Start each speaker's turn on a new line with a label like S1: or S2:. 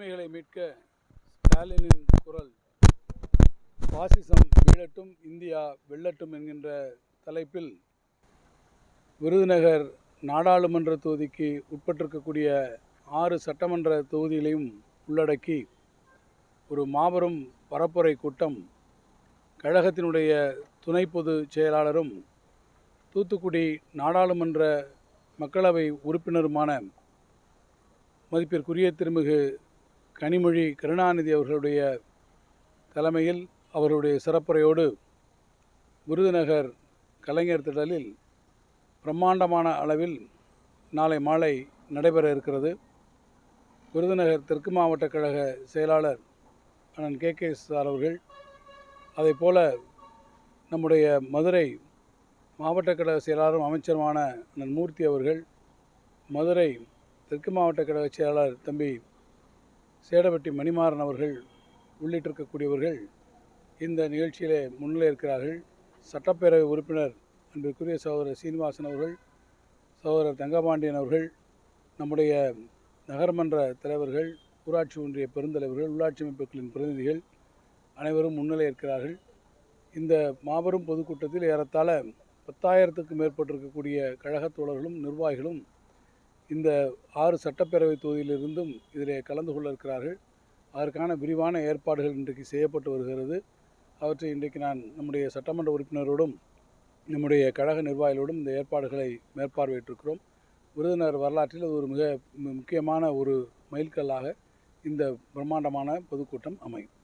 S1: உரிமைகளை மீட்க ஸ்டாலினின் குரல். பாசிசம் வீழட்டும் இந்தியா வெல்லட்டும் என்கின்ற தலைப்பில் விருதுநகர் நாடாளுமன்ற தொகுதிக்கு உட்பட்டிருக்கக்கூடிய ஆறு சட்டமன்ற தொகுதிகளையும் உள்ளடக்கி ஒரு மாபெரும் பரப்புரை கூட்டம் கழகத்தினுடைய துணை பொதுச் செயலாளரும் தூத்துக்குடி நாடாளுமன்ற மக்களவை உறுப்பினருமான மதிப்பிற்குரிய திருமிகு கனிமொழி கருணாநிதி அவர்களுடைய தலைமையில் அவருடைய சிறப்புரையோடு விருதுநகர் கலைஞர் திடலில் பிரம்மாண்டமான அளவில் நாளை மாலை நடைபெற இருக்கிறது. விருதுநகர் தெற்கு மாவட்ட கழக செயலாளர் அண்ணன் கே கே சார் அவர்கள் அதே போல நம்முடைய மதுரை மாவட்ட கழக செயலாளரும் அமைச்சருமான அண்ணன் மூர்த்தி அவர்கள் மதுரை தெற்கு மாவட்ட கழக செயலாளர் தம்பி சேடபட்டி மணிமாறன் அவர்கள் உள்ளிட்டிருக்கக்கூடியவர்கள் இந்த நிகழ்ச்சியிலே முன்னிலை இருக்கிறார்கள் சட்டப்பேரவை உறுப்பினர் அன்பிற்குரிய சகோதரர் சீனிவாசன் அவர்கள் சகோதரர் தங்கபாண்டியன் அவர்கள் நம்முடைய நகர்மன்ற தலைவர்கள் ஊராட்சி ஒன்றிய பெருந்தலைவர்கள் உள்ளாட்சி அமைப்புகளின் பிரதிநிதிகள் அனைவரும் முன்னிலை இருக்கிறார்கள் இந்த மாபெரும் பொதுக்கூட்டத்தில் ஏறத்தாழ பத்தாயிரத்துக்கும் மேற்பட்டிருக்கக்கூடிய கழகத் தோழர்களும் நிர்வாகிகளும் இந்த ஆறு சட்டப்பேரவை தொகுதியிலிருந்தும் இதில் கலந்து கொள்ள இருக்கிறார்கள் அதற்கான விரிவான ஏற்பாடுகள் இன்றைக்கு செய்யப்பட்டு வருகிறது. அவற்றை இன்றைக்கு நான் நம்முடைய சட்டமன்ற உறுப்பினரோடும் நம்முடைய கழக நிர்வாகிகளோடும் இந்த ஏற்பாடுகளை மேற்பார்வையிட்டிருக்கிறோம். விருதுநகர் வரலாற்றில் அது ஒரு மிக முக்கியமான ஒரு மைல்கல்லாக இந்த பிரம்மாண்டமான பொதுக்கூட்டம் அமையும்.